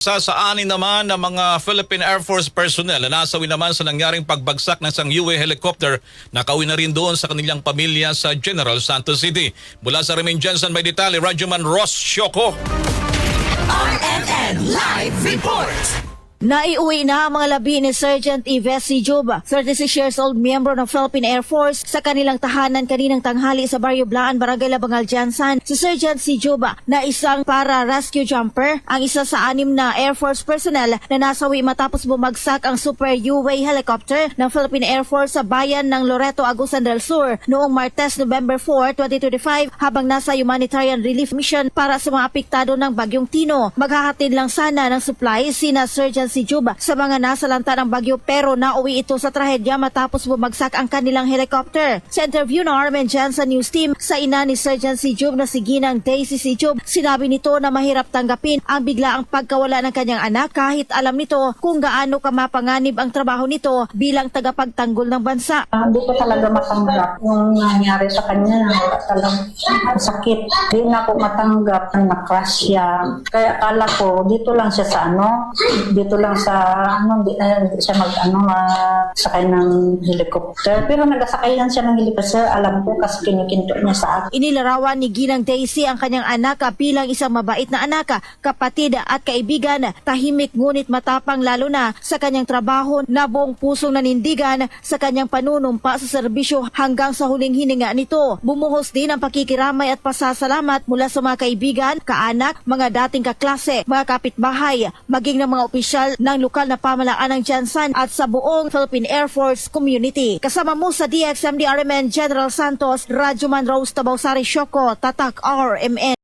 Sa sa anin naman ng mga Philippine Air Force personnel na nasawi naman sa nangyaring pagbagsak ng isang UA helicopter nakauwi na rin doon sa kanilang pamilya sa General Santos City. Mula sa Remain Jensen may detalye, Radyoman Ross Shoko. RMN Live Report. Naiuwi na ang mga labi ni Sergeant Yves C. Juba, 36 years old miyembro ng Philippine Air Force sa kanilang tahanan kaninang tanghali sa Barrio Blaan, Barangay Labangal, Jansan. Si Sergeant C. Juba na isang para-rescue jumper, ang isa sa anim na Air Force personnel na nasawi matapos bumagsak ang Super U-Way helicopter ng Philippine Air Force sa bayan ng Loreto, Agusan del Sur noong Martes, November 4, 2025 habang nasa humanitarian relief mission para sa mga apektado ng Bagyong Tino. Maghahatid lang sana ng supplies sina Sergeant si Juba sa mga nasa lanta ng bagyo pero nauwi ito sa trahedya matapos bumagsak ang kanilang helicopter. Sa interview ng Armen Jansen News Team sa ina ni Sergeant si Jub na si Ginang Daisy si Jub, sinabi nito na mahirap tanggapin ang biglaang pagkawala ng kanyang anak kahit alam nito kung gaano kamapanganib ang trabaho nito bilang tagapagtanggol ng bansa. Ah, Hindi ko talaga matanggap yung nangyari sa kanya. Talagang sakit. Hindi na ako matanggap na na-crash siya. Kaya akala ko, dito lang siya sa ano, dito lang sa, ano, hindi, eh, hindi siya mag, ano, sakay ng helicopter. Pero nagasakay lang siya ng helicopter. Alam ko kasi kinikinto niya sa akin. Inilarawan ni Ginang Daisy ang kanyang anak bilang isang mabait na anak, kapatid at kaibigan, tahimik ngunit matapang lalo na sa kanyang trabaho na buong pusong nanindigan sa kanyang panunumpa sa serbisyo hanggang sa huling hininga nito. Bumuhos din ang pakikiramay at pasasalamat mula sa mga kaibigan, kaanak, mga dating kaklase, mga kapitbahay, maging ng mga opisyal ng lokal na pamalaan ng Jansan at sa buong Philippine Air Force community. Kasama mo sa DXMD RMN General Santos, Radyoman Rose Tabausari Shoko, Tatak RMN.